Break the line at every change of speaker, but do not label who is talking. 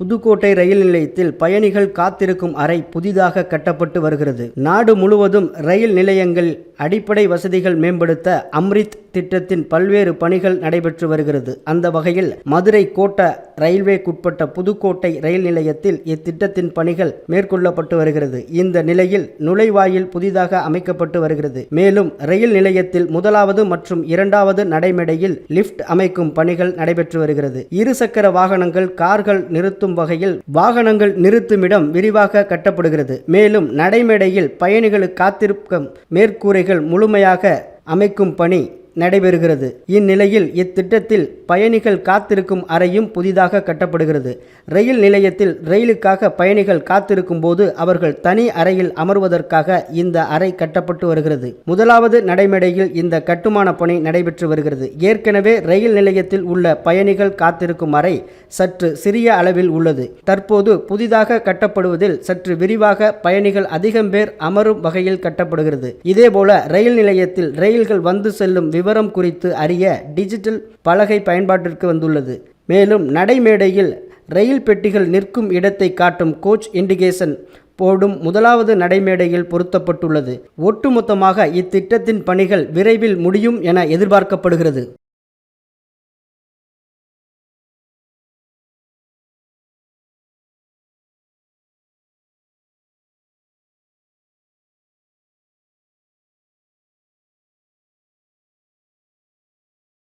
புதுக்கோட்டை ரயில் நிலையத்தில் பயணிகள் காத்திருக்கும் அறை புதிதாக கட்டப்பட்டு வருகிறது. நாடு முழுவதும் ரயில் நிலையங்கள் அடிப்படை வசதிகள் மேம்படுத்த அம்ரித் திட்டத்தின் பல்வேறு பணிகள் நடைபெற்று வருகிறது. அந்த வகையில் மதுரை கோட்ட ரயில்வேக்குட்பட்ட புதுக்கோட்டை ரயில் நிலையத்தில் இத்திட்டத்தின் பணிகள் மேற்கொள்ளப்பட்டு வருகிறது. இந்த நிலையில் நுழைவாயில் புதிதாக அமைக்கப்பட்டு வருகிறது. மேலும் ரயில் நிலையத்தில் முதலாவது மற்றும் இரண்டாவது நடைமேடையில் லிஃப்ட் அமைக்கும் பணிகள் நடைபெற்று வருகிறது. இருசக்கர வாகனங்கள் கார்கள் நிறுத்தும் வகையில் வாகனங்கள் நிறுத்துமிடம் விரிவாக கட்டப்படுகிறது. மேலும் நடைமேடையில் பயணிகளுக்கு காத்திருக்கும் மேற்கூரை முழுமையாக அமைக்கும் பணி நடைபெறுகிறது. இந்நிலையில் இத்திட்டத்தில் பயணிகள் காத்திருக்கும் அறையும் புதிதாக கட்டப்படுகிறது. ரயில் நிலையத்தில் ரயிலுக்காக பயணிகள் காத்திருக்கும் போது அவர்கள் தனி அறையில் அமர்வதற்காக இந்த அறை கட்டப்பட்டு வருகிறது. முதலாவது நடைமேடையில் இந்த கட்டுமான பணி நடைபெற்று வருகிறது. ஏற்கனவே ரயில் நிலையத்தில் உள்ள பயணிகள் காத்திருக்கும் அறை சற்று சிறிய அளவில் உள்ளது. தற்போது புதிதாக கட்டப்படுவதில் சற்று விரிவாக பயணிகள் அதிகம் பேர் அமரும் வகையில் கட்டப்படுகிறது. இதேபோல ரயில் நிலையத்தில் ரயில்கள் வந்து செல்லும் விவரம் குறித்து அறிய டிஜிட்டல் பலகை பயன்பாட்டிற்கு வந்துள்ளது. மேலும் நடைமேடையில் ரயில் பெட்டிகள் நிற்கும் இடத்தை காட்டும் கோச் இண்டிகேஷன் போடும் முதலாவது நடைமேடையில் பொருத்தப்பட்டுள்ளது. ஒட்டுமொத்தமாக இத்திட்டத்தின் பணிகள் விரைவில் முடியும் என எதிர்பார்க்கப்படுகிறது.